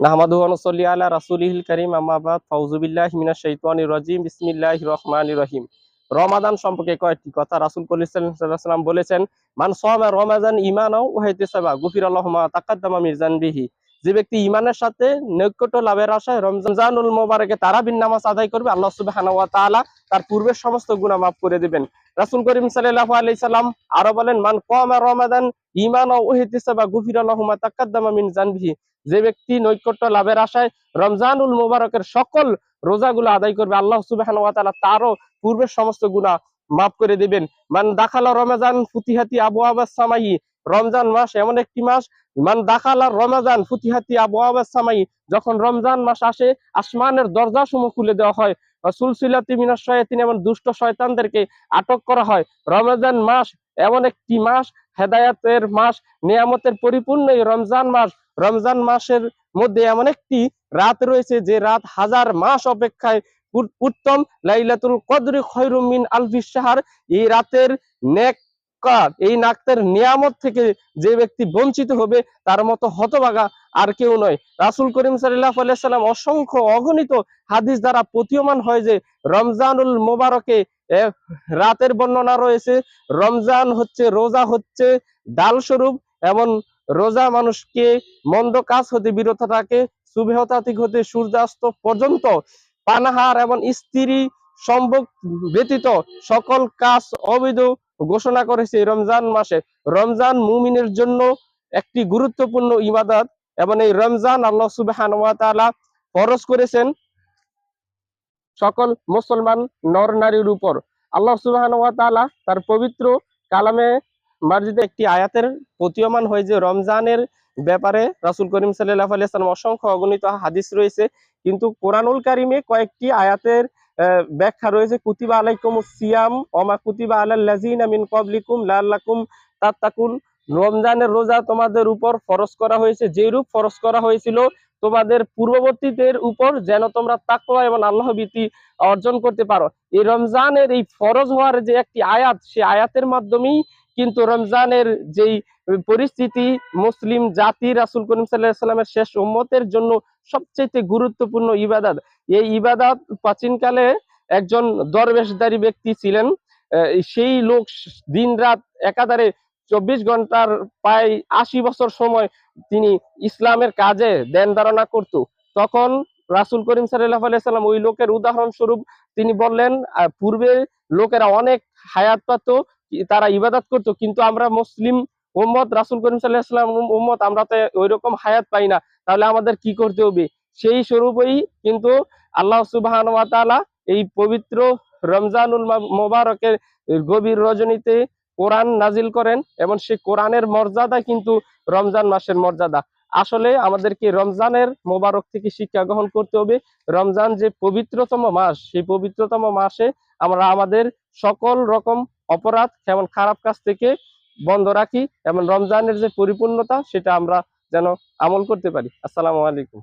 নাহমাদুহু ওয়া নুসাল্লি আলা রাসূলিহিল কারীম, আম্মা বাদ। ফাউযু বিল্লাহি মিনাশ শাইতানির রাজীম। বিসমিল্লাহির রহমানির রহিম। রমাদান সম্পর্কে কয়েকটি কথা রাসূল সাল্লাল্লাহু আলাইহি সাল্লাম বলেছেন, মান সামা রমাদান ঈমানাও ওয়া ইহতিসাবা গুফিরাল্লাহু মা তাকাদ্দামা মিন যানবিহি। যে ব্যক্তি ঈমানের সাথে নৈকট্য লাভের আশায় রমজানুল মোবারকে তারাবির নামাজ আদায় করবে, আল্লাহ তাআলা তার পূর্বের সমস্ত গুনাহ মাফ করে দিবেন। রাসূল করিম সাল্লাল্লাহু আলাইহি সাল্লাম আরও বলেন, মান কামা রমাদান ঈমানাও ওয়া ইহতিসাবা গুফিরাল্লাহু মা তাকাদ্দামা মিন যানবিহি। যে ব্যক্তি নৈকট্য লাভের আশায় রমজানুল মোবারকের সকল রোজাগুলো আদায় করবে, আল্লাহ ওয়া তারও পূর্বের সমস্ত গুনাহ মাফ করে দিবেন। মান দাখালা রমাজান ফুতিহাতি আবু সামাই, রমজান মাস এমন একটি মাস, মান দাখালা রমাজান ফুতিহাতি আবু সামাই, যখন রমজান মাস আসে, আসমানের দরজা সমূহ খুলে দেওয়া হয়। সুলসিলাতি মিনাস শয়াতিন এমন দুষ্ট শয়তানদেরকে আটক করা হয়। রমজান মাস এমন একটি মাস, হেদায়াতের মাস, নিয়ামতের পরিপূর্ণ রমজান মাস। রমজান মাসের মধ্যে এমন একটি রাত রয়েছে যে রাত হাজার মাস অপেক্ষায় উত্তম। লাইলাতুল কদরি খৈরুমিন মিন আলফিস সাহার এই রাতের নেক কার? এই নাক্তের নিয়ামত থেকে যে ব্যক্তি বঞ্চিত হবে, তার মতো হতভাগা আর কেউ নয়। রাসূল করিম সাল্লাল্লাহু আলাইহি সাল্লাম অসংখ্য অগণিত হাদিস দ্বারা প্রতীয়মান হয় যে, রমজানুল মোবারকে রাতের বর্ণনা রয়েছে। রমজান হচ্ছে রোজা হচ্ছে ডাল স্বরূপ এমন রোজা মানুষকে মন্দ কাজ হতে বিরত থাকে সুবেহতাতিক হতে, সূর্যাস্ত পর্যন্ত পানাহার এবং স্ত্রী সম্ভব ব্যতীত সকল কাজ অবৈধ ঘোষণা করেছে রমজান মাসে। রমজান মুমিনের জন্য একটি গুরুত্বপূর্ণ ইবাদত এবং এই রমজান আল্লাহ তাআলা ফরজ করেছেন সকল মুসলমান নর নারীর উপর। আল্লাহ সুবহানাহু ওয়া তার পবিত্র কালামে মার্জিদে একটি আয়াতের প্রতীয়মান হয় যে, রমজানের ব্যাপারে রাসুল করিম আলাইহি সাল্লাম অসংখ্য অগণিত হাদিস রয়েছে। কিন্তু কোরআনুল কারিমে কয়েকটি আয়াতের ব্যাখ্যা রয়েছে, কুতিবা আলাইকুম সিয়াম, ওমা কুতিবা আলাল লাযিনা মিন ক্বাবলিকুম লাআল্লাকুম তাত্তাকুন। রমজানের রোজা তোমাদের উপর ফরজ করা হয়েছে, যেরূপ ফরজ করা হয়েছিল, তোমাদের পূর্ববর্তীদের উপর যেন তোমরা তাকওয়া এবং আল্লাহ ভীতি অর্জন করতে পারো। এই রমজানের এই ফরজ হওয়ার যে একটি আয়াত সেই আয়াতের মাধ্যমেই কিন্তু রমজানের যেই পরিস্থিতি মুসলিম জাতি রাসূল করিম সাল্লামের শেষ উম্মতের জন্য সবচেয়ে গুরুত্বপূর্ণ ইবাদত। এই ইবাদত প্রাচীনকালে একজন দরবেশদারি ব্যক্তি ছিলেন সেই লোক দিন রাত একাধারে চব্বিশ ঘণ্টার প্রায় আশি বছর সময় তিনি ইসলামের কাজে দেন ধারণা করত। তখন রাসুল করিম সাল্লাল্লাহু আলাইহি সাল্লাম ওই লোকের উদাহরণস্বরূপ তিনি বললেন পূর্বে লোকেরা অনেক হায়াত পাত, তারা ইবাদত করতো, কিন্তু আমরা মুসলিম উম্মত রাসূল করিম সাল্লাম উম্মত, আমরা তো ওইরকম হায়াত পাই না। তাহলে আমাদের কি করতে হবে? সেই স্বরূপই কিন্তু আল্লাহ সুবহানাহু ওয়া তাআলা এই পবিত্র রমজানুল মোবারকের গভীর রজনীতে কোরআন নাজিল করেন এবং সেই কোরআনের মর্যাদা কিন্তু রমজান মাসের মর্যাদা। আসলে আমাদেরকে রমজানের মোবারক থেকে শিক্ষা গ্রহণ করতে হবে। রমজান যে পবিত্রতম মাস, সেই পবিত্রতম মাসে আমরা আমাদের সকল রকম অপরাধ যেমন খারাপ কাজ থেকে বন্ধ রাখি এবং রমজানের যে পরিপূর্ণতা সেটা আমরা যেন আমল করতে পারি। আসসালামু আলাইকুম।